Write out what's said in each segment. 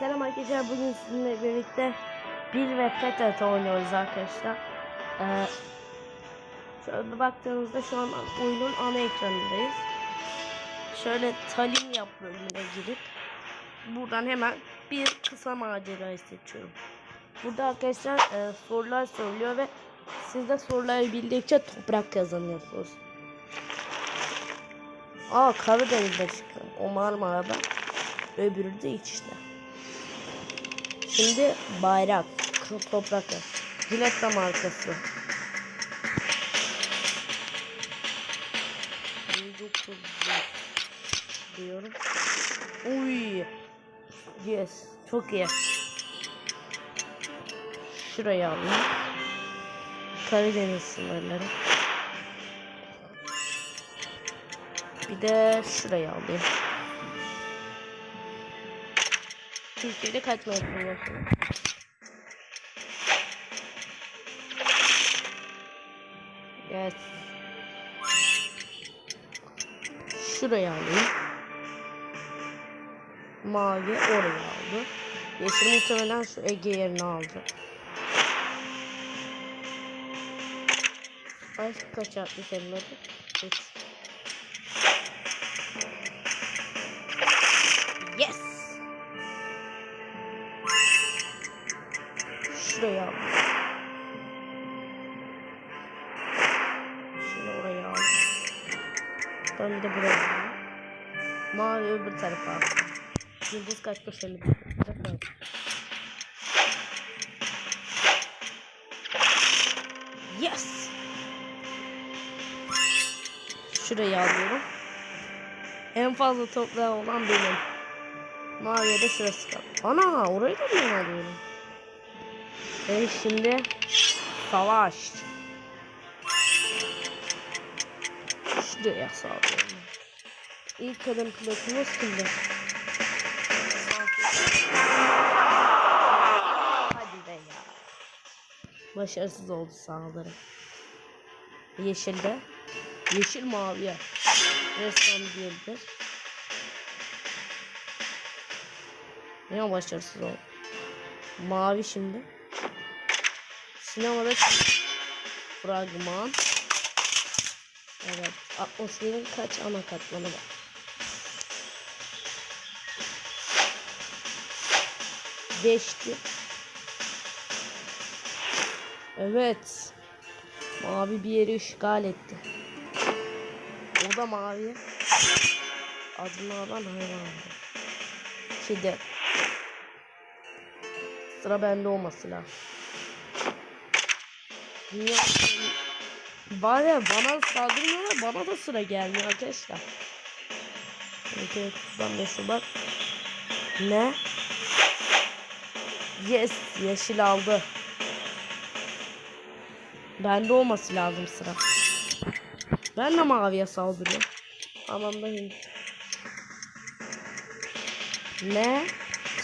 Selam arkadaşlar bugün sizinle birlikte bir ve FETÖ oynuyoruz arkadaşlar. Ee, şöyle bir baktığınızda şu an oyunun ana ekranındayız. Şöyle talim yap bölümüne girip buradan hemen bir kısa macera seçiyorum. Burada arkadaşlar e, sorular soruluyor ve siz de soruları bildikçe toprak kazanıyorsunuz. Aa Karadeniz'de çıktı. O Marmara'da. Öbürü de içte. Şimdi bayrak. kı- Toprak. Diletta markası. 1900 diyorum. Uy. Yes. Çok iyi. Şuraya alayım. Karadeniz sınırları. Bir de şuraya alayım. Türkiye'de kaçmayı planlıyorsunuz? Yes. Şuraya alayım. Mavi oraya aldı. Yeşil muhtemelen şu Ege yerine aldı. Ay kaç atmış elleri? 3 Bir de buraya. Mavi öbür tarafa al. Yıldız kaç bir Yes. Şurayı alıyorum. En fazla toprağı olan benim. Maviye de şurası kaldı. Ana orayı da ben alıyorum. Ve şimdi savaş. Şuraya sağlıyorum. İlk kadın pilotumuz kimdi? Hadi be ya. Başarısız oldu saldırı. Yeşilde. Yeşil maviye. Ressam diyebilir. Yine başarısız oldu. Mavi şimdi. Sinemada fragman. Evet. Atmosferin kaç ana katmanı var? Beşti. Evet. Mavi bir yeri işgal etti. O da mavi. Adını alan hayvan. Kedi. Sıra bende olması lazım. Dünya Var ya bana saldırmıyorlar bana da sıra gelmiyor arkadaşlar. Evet, ben de şu bak. Ne? Yes, yeşil aldı. Bende olması lazım sıra. Ben de maviye saldırıyorum. Aman da. Ne?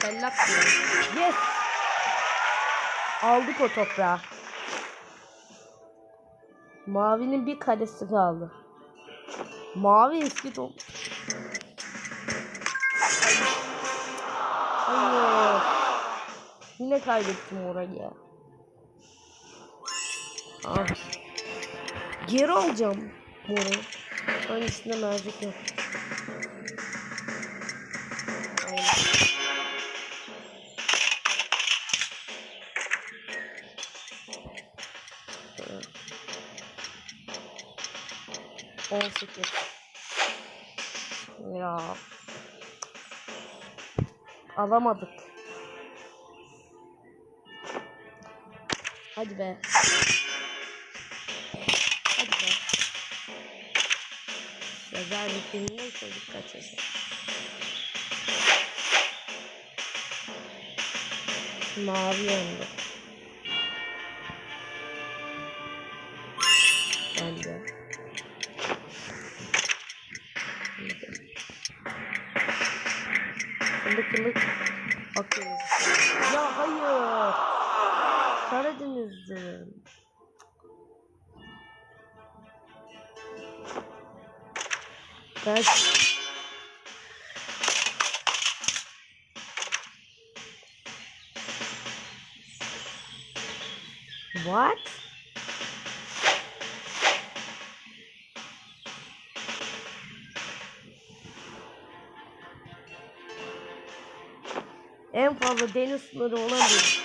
Sellak diyor. Yes. Aldık o toprağı. Mavinin bir karesi kaldı. Mavi eski top. Yine kaybettim orayı. Ah. Geri alacağım moru. Üstünde mercek yok. 18. Ya. Alamadık. Hadi be. Hadi be. Yazar filmden çocuk kaçacak. Mavi yandı. Bence. Kılık bakıyoruz. Ya hayır. Karadeniz'de. Kaç. Fazla deniz sınırı olan bir.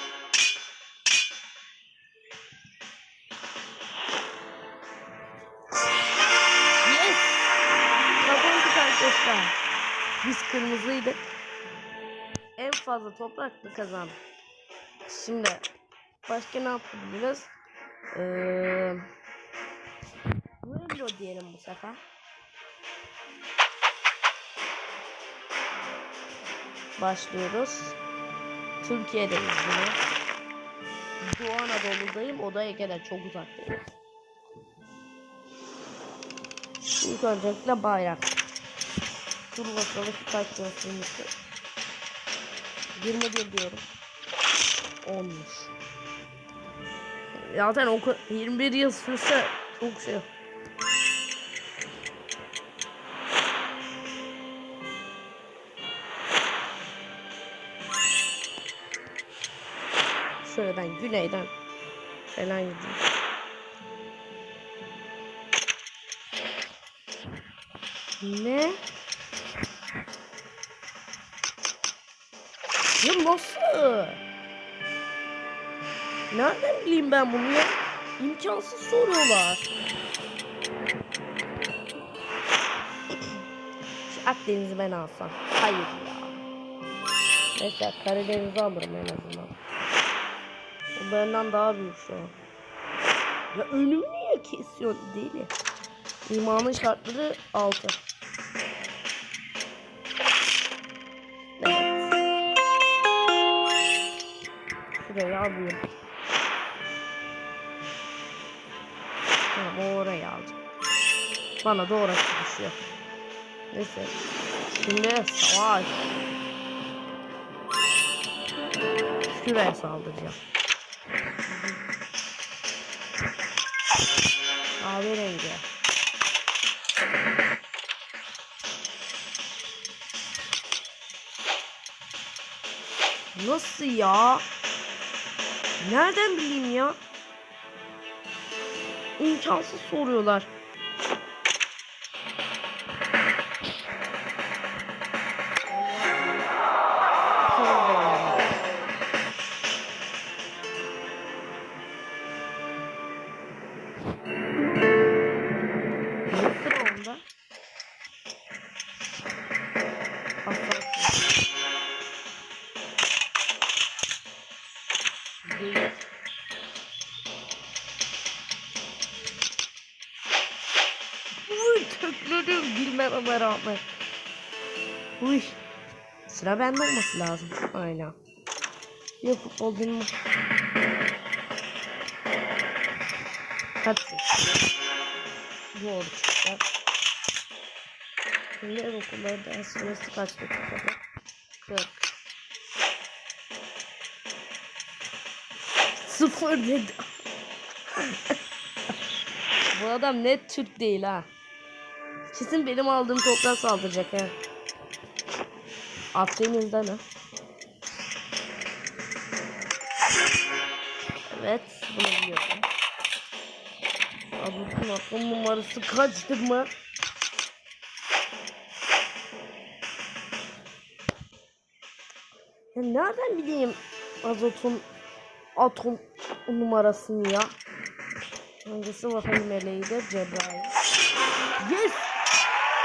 Yes! Kazandık arkadaşlar. Biz kırmızıydık. En fazla toprakla kazandık. Şimdi başka ne yapabiliriz? Ee, Duello diyelim bu sefer. Başlıyoruz. Türkiye'deyiz bunu. Doğu Anadolu'dayım. O da Ege'de çok uzaktayım. İlk öncelikle bayrak. Dur bakalım kaç göstermişti. 21 diyorum. Olmuş. Zaten o ka- 21 yıl sürse çok şey. Şöyle ben güneyden falan gideyim. Ne? Ya nasıl? Nereden bileyim ben bunu ya? İmkansız soruyorlar. Şu Akdeniz'i ben alsam. Hayır ya. Mesela Karadeniz'i alırım en azından. O benden daha büyük şu an. Ya önümü niye kesiyor deli? İmanın şartları 6. Evet. Şurayı alayım. Tamam o orayı alacağım. Bana da orası düşüyor. Neyse. Şimdi savaş. Şuraya saldıracağım. Kahverengi. Nasıl ya? Nereden bileyim ya? İmkansız soruyorlar. Rağmen. Uy. Sıra bende olması lazım. Aynen. Ya futbol. Kaç seçiyor? Doğru çıktı. Şimdi ev okulları ders süresi kaç dakikada? 40. Sıfır dedi. Bu adam net Türk değil ha. Kesin benim aldığım toprağa saldıracak ha. Akdeniz'den ha. Evet, bunu biliyorum. Abi aklım numarası kaçtır mı? Ya nereden bileyim azotun atom numarasını ya? Hangisi vatan meleğidir? Cebrail. Yes!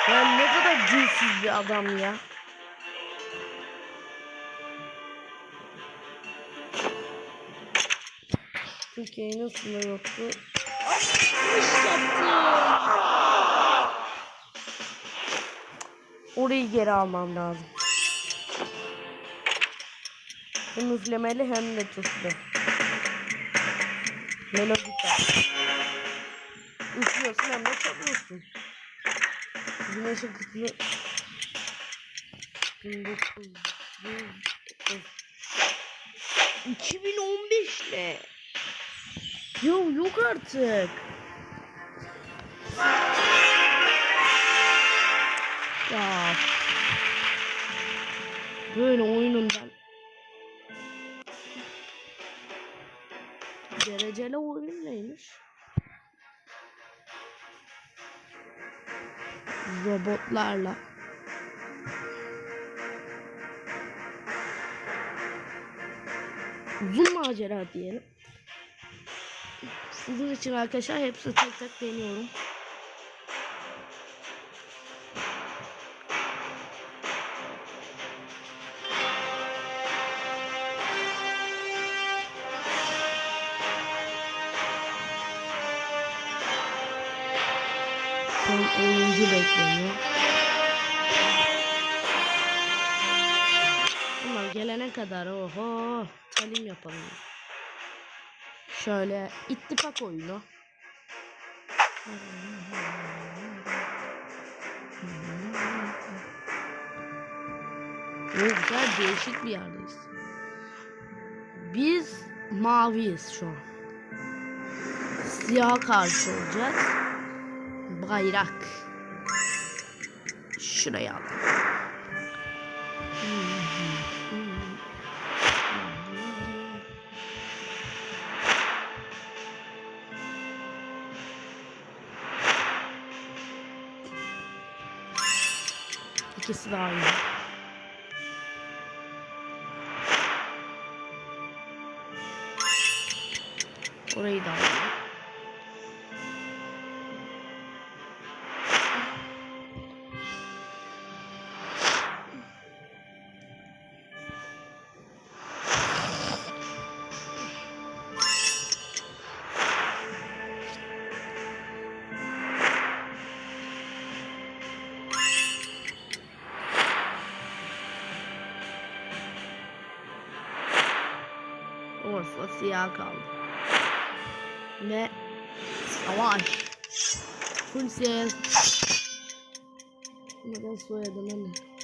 Ben ne kadar cinsiz bir adam ya. Türkiye'nin sınırı yoktu. Orayı geri almam lazım. Hem üflemeli hem de tuzlu. Melodika. Üflüyorsun hem de çalıyorsun. Güneşin 1900 2015 ne? Yo yok artık. Ya. Böyle oyunun ben Dereceli oyun neymiş? Robotlarla. Uzun macera diyelim. Sizin için arkadaşlar hepsi tek tek deniyorum. Son oyuncu bekleniyor. Bunlar gelene kadar oho talim yapalım. Şöyle ittifak oyunu. Ne güzel değişik bir yerdeyiz. Biz maviyiz şu an. Siyah karşı olacağız. Bayrak. Şuraya al. İkisi de aynı. Da siyah kaldı. Full ses. Neden soyadım anne?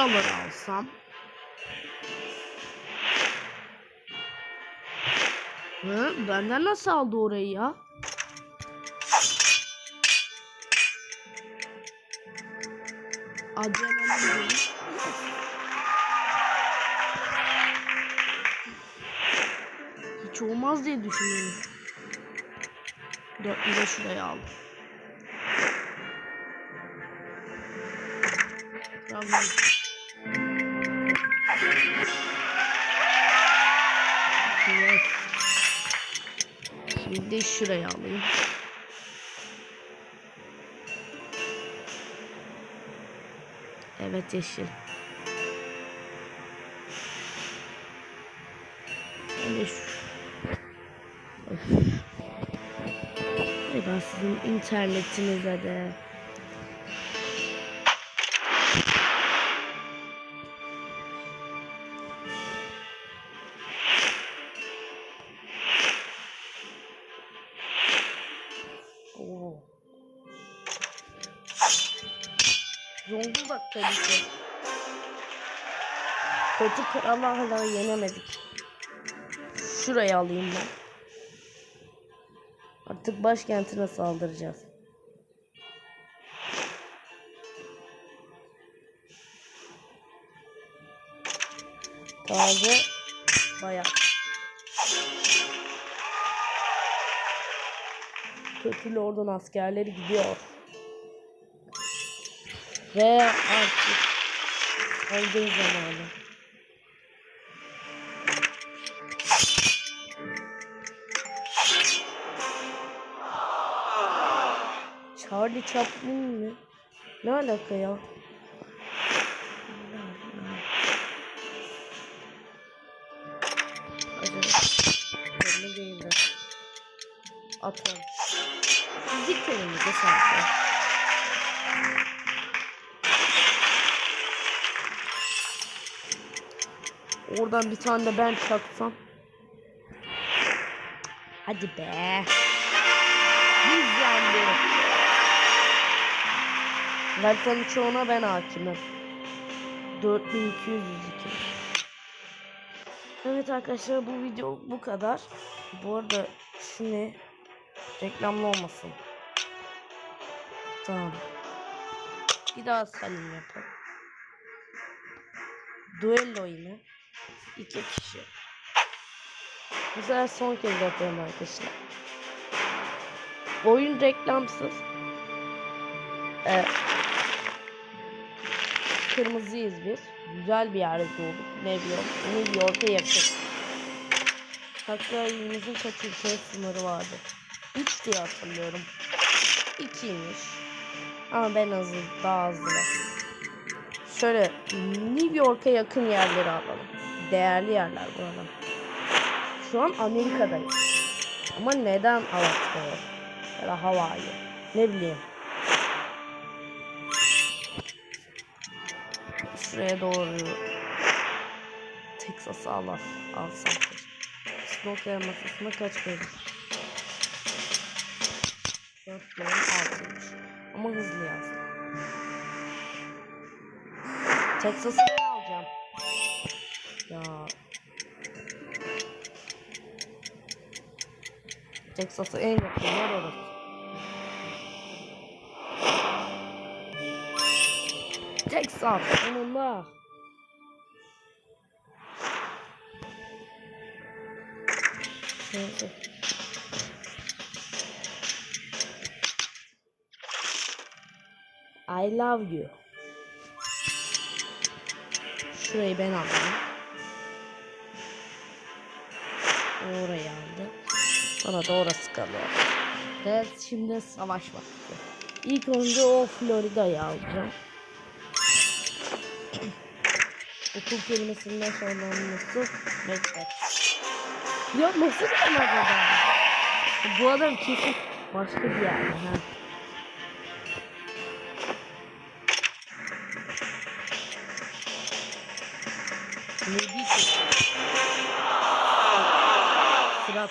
Şuraları alsam. Hı? Benden nasıl aldı orayı ya? Adrenalin. Hiç olmaz diye düşünüyorum. Dörtlü de şuraya aldım. Tamam. De şuraya alayım. Evet yeşil. Şimdi şu. Ay ben sizin internetinize de. Tabii ki. Kötü kralı hala yenemedik. Şuraya alayım ben. Artık başkentine saldıracağız. Taze bayağı. Kötü Lord'un askerleri gidiyor. Ve artık saldırı zamanı. Charlie Chaplin mi? Ne alaka ya? Acaba? Değil. atom. Fizik terimiydi sanki. Oradan bir tane de ben çaksam. Hadi be. Biz yendik. Haritanın çoğuna ben hakimim. 4202. Evet arkadaşlar bu video bu kadar. Bu arada şu ne? Reklamlı olmasın. Tamam. Bir daha salim yapalım. Duello yine. İki kişi. Bu sefer son kez yapıyorum arkadaşlar. Oyun reklamsız. Ee, kırmızıyız biz. Güzel bir yerde doğduk. New York. New York'a yakın. Hatta elimizin kaç ülkeye sınırı vardı. 3 diye hatırlıyorum. 2'ymiş. Ama ben hızlı, daha var. Şöyle New York'a yakın yerleri alalım. Değerli yerler buralar. Şu an Amerika'dayız. Ama neden Alaska'ya? Ya da Hawaii? Ne bileyim. Şuraya doğru Texas'ı al alsam. Snow masasına kaç verir? 4 diyorum 6'ymış. Ama hızlı yazdım. Texas'ı Texas'a en yakın yer orası. Texas. Neyse. I love you. Şurayı ben aldım. Orayı aldı. Bana da orası kalıyor. Ve şimdi savaş vakti. İlk önce o Florida'yı alacağım. Okul kelimesinden sonlanması bekle. Ya nasıl bir adam? Bu adam kesin başka bir yerde. Ha.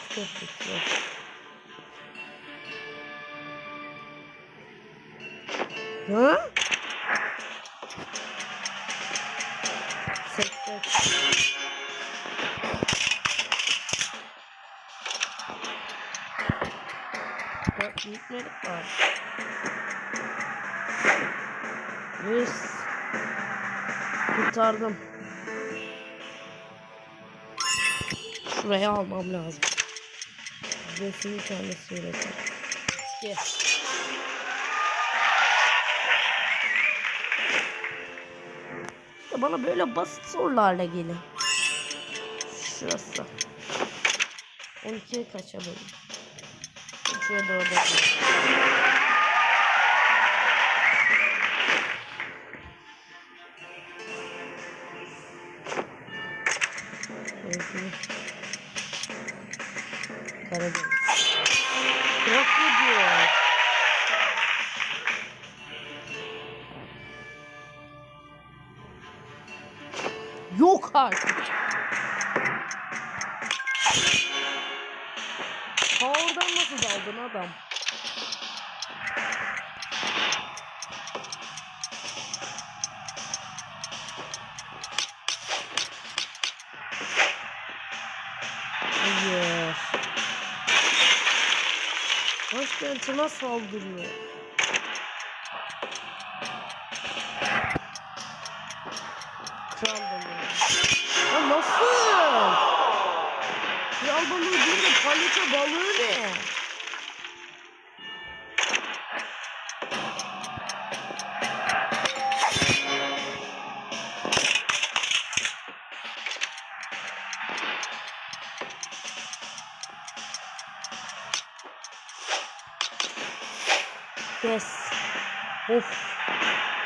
Sırat köprüsü. Ha? Dört büyükmelik var. Yüz. Kurtardım. Şuraya almam lazım resmi tanesi üretir. Gel. İşte bana böyle basit sorularla gelin. Şurası. 12'ye kaça bölüm? 3'ye 4'e Başkentime saldırıyor. Kral balığı. Ya nasıl? Kral balığı değil de palyaço balığı ne?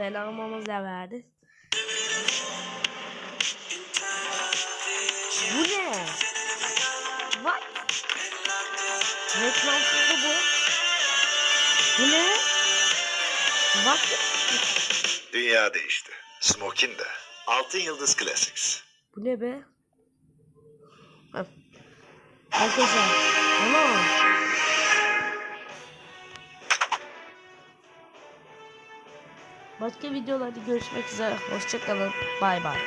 Selamımızı da verdi. Bu ne? What? Reklamsızdı bu. Bu ne? Bak. Dünya değişti. Smokin de. Altın Yıldız Classics. Bu ne be? Arkadaşlar. Ana. Başka videolarda görüşmek üzere. Hoşçakalın. Bay bay.